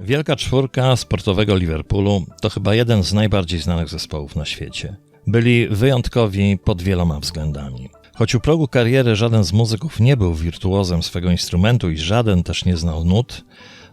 Wielka Czwórka sportowego Liverpoolu to chyba jeden z najbardziej znanych zespołów na świecie. Byli wyjątkowi pod wieloma względami. Choć u progu kariery żaden z muzyków nie był wirtuozem swego instrumentu i żaden też nie znał nut,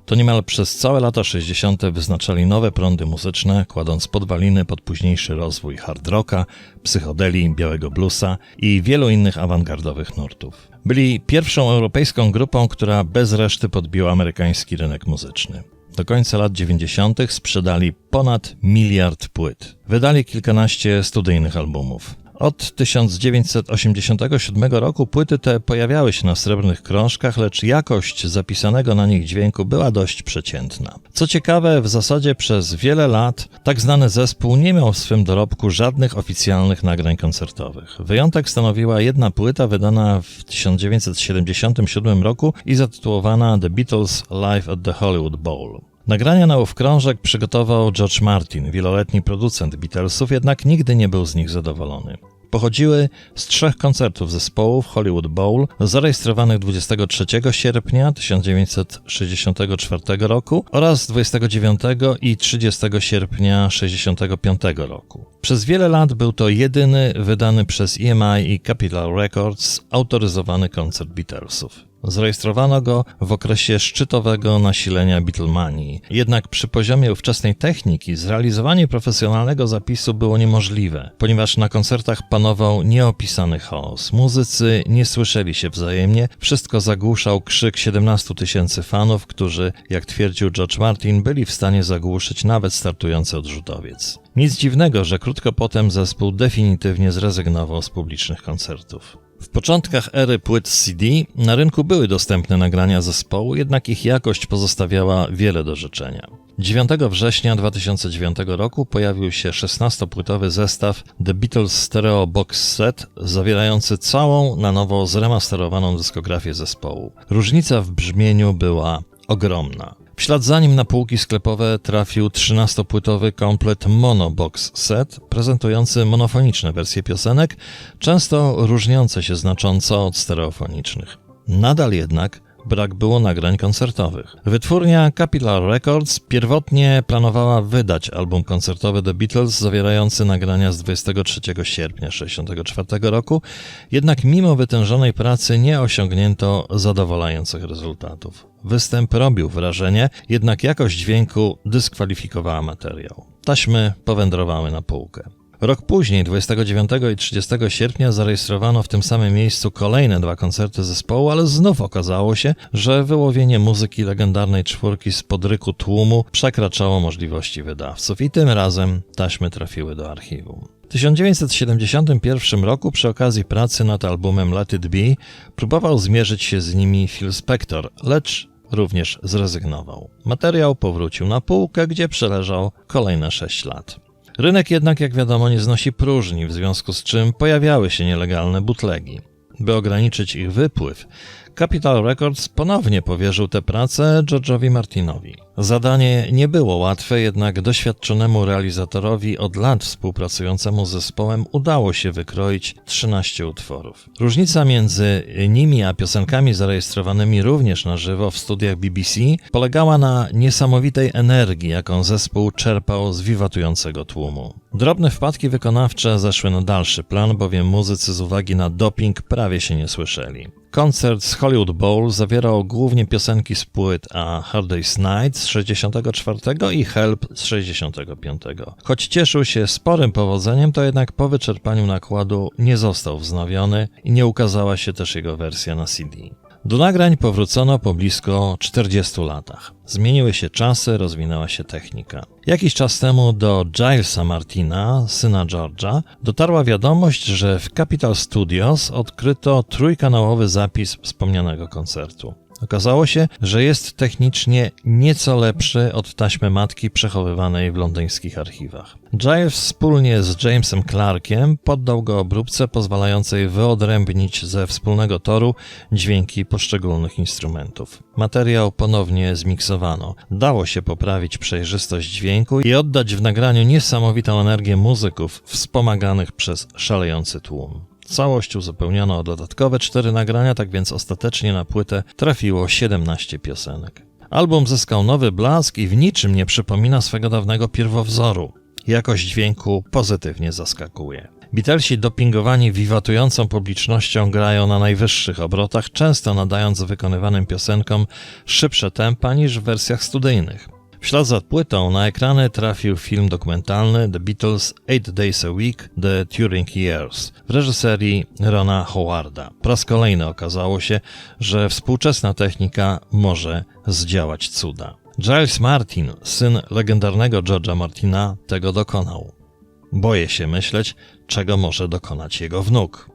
to niemal przez całe lata 60. wyznaczali nowe prądy muzyczne, kładąc podwaliny pod późniejszy rozwój hard rocka, psychodeli, białego bluesa i wielu innych awangardowych nurtów. Byli pierwszą europejską grupą, która bez reszty podbiła amerykański rynek muzyczny. Do końca lat 90. sprzedali ponad miliard płyt. Wydali kilkanaście studyjnych albumów. Od 1987 roku płyty te pojawiały się na srebrnych krążkach, lecz jakość zapisanego na nich dźwięku była dość przeciętna. Co ciekawe, w zasadzie przez wiele lat tak znany zespół nie miał w swym dorobku żadnych oficjalnych nagrań koncertowych. Wyjątek stanowiła jedna płyta wydana w 1977 roku i zatytułowana The Beatles Live at the Hollywood Bowl. Nagrania na ów krążek przygotował George Martin, wieloletni producent Beatlesów, jednak nigdy nie był z nich zadowolony. Pochodziły z trzech koncertów zespołu w Hollywood Bowl, zarejestrowanych 23 sierpnia 1964 roku oraz 29 i 30 sierpnia 1965 roku. Przez wiele lat był to jedyny wydany przez EMI i Capitol Records autoryzowany koncert Beatlesów. Zarejestrowano go w okresie szczytowego nasilenia Beatlemanii. Jednak przy poziomie ówczesnej techniki zrealizowanie profesjonalnego zapisu było niemożliwe, ponieważ na koncertach panował nieopisany chaos. Muzycy nie słyszeli się wzajemnie, wszystko zagłuszał krzyk 17 tysięcy fanów, którzy, jak twierdził George Martin, byli w stanie zagłuszyć nawet startujący odrzutowiec. Nic dziwnego, że krótko potem zespół definitywnie zrezygnował z publicznych koncertów. W początkach ery płyt CD na rynku były dostępne nagrania zespołu, jednak ich jakość pozostawiała wiele do życzenia. 9 września 2009 roku pojawił się 16-płytowy zestaw The Beatles Stereo Box Set, zawierający całą na nowo zremasterowaną dyskografię zespołu. Różnica w brzmieniu była ogromna. W ślad za nim na półki sklepowe trafił 13-płytowy komplet Mono Box Set, prezentujący monofoniczne wersje piosenek, często różniące się znacząco od stereofonicznych. Nadal jednak brak było nagrań koncertowych. Wytwórnia Capitol Records pierwotnie planowała wydać album koncertowy The Beatles zawierający nagrania z 23 sierpnia 1964 roku, jednak mimo wytężonej pracy nie osiągnięto zadowalających rezultatów. Występ robił wrażenie, jednak jakość dźwięku dyskwalifikowała materiał. Taśmy powędrowały na półkę. Rok później, 29 i 30 sierpnia, zarejestrowano w tym samym miejscu kolejne dwa koncerty zespołu, ale znów okazało się, że wyłowienie muzyki legendarnej czwórki z podryku tłumu przekraczało możliwości wydawców i tym razem taśmy trafiły do archiwum. W 1971 roku przy okazji pracy nad albumem Let It Be próbował zmierzyć się z nimi Phil Spector, lecz również zrezygnował. Materiał powrócił na półkę, gdzie przeleżał kolejne 6 lat. Rynek jednak, jak wiadomo, nie znosi próżni, w związku z czym pojawiały się nielegalne butlegi. By ograniczyć ich wypływ, Capital Records ponownie powierzył tę pracę George'owi Martinowi. Zadanie nie było łatwe, jednak doświadczonemu realizatorowi od lat współpracującemu z zespołem udało się wykroić 13 utworów. Różnica między nimi a piosenkami zarejestrowanymi również na żywo w studiach BBC polegała na niesamowitej energii, jaką zespół czerpał z wiwatującego tłumu. Drobne wpadki wykonawcze zeszły na dalszy plan, bowiem muzycy z uwagi na doping prawie się nie słyszeli. Koncert z Hollywood Bowl zawierał głównie piosenki z płyt A Hard Day's Night z 64 i Help z 65. Choć cieszył się sporym powodzeniem, to jednak po wyczerpaniu nakładu nie został wznowiony i nie ukazała się też jego wersja na CD. Do nagrań powrócono po blisko 40 latach. Zmieniły się czasy, rozwinęła się technika. Jakiś czas temu do Gilesa Martina, syna George'a, dotarła wiadomość, że w Capital Studios odkryto trójkanałowy zapis wspomnianego koncertu. Okazało się, że jest technicznie nieco lepszy od taśmy matki przechowywanej w londyńskich archiwach. Giles wspólnie z Jamesem Clarkiem poddał go obróbce pozwalającej wyodrębnić ze wspólnego toru dźwięki poszczególnych instrumentów. Materiał ponownie Dało się poprawić przejrzystość dźwięku i oddać w nagraniu niesamowitą energię muzyków wspomaganych przez szalejący tłum. Całość uzupełniono o dodatkowe cztery nagrania, tak więc ostatecznie na płytę trafiło 17 piosenek. Album zyskał nowy blask i w niczym nie przypomina swego dawnego pierwowzoru. Jakość dźwięku pozytywnie zaskakuje. Beatlesi dopingowani wiwatującą publicznością grają na najwyższych obrotach, często nadając wykonywanym piosenkom szybsze tempa niż w wersjach studyjnych. W ślad za płytą na ekrany trafił film dokumentalny The Beatles Eight Days a Week The Turing Years w reżyserii Rona Howarda. Po raz kolejny okazało się, że współczesna technika może zdziałać cuda. Giles Martin, syn legendarnego George'a Martina, tego dokonał. Boję się myśleć, czego może dokonać jego wnuk.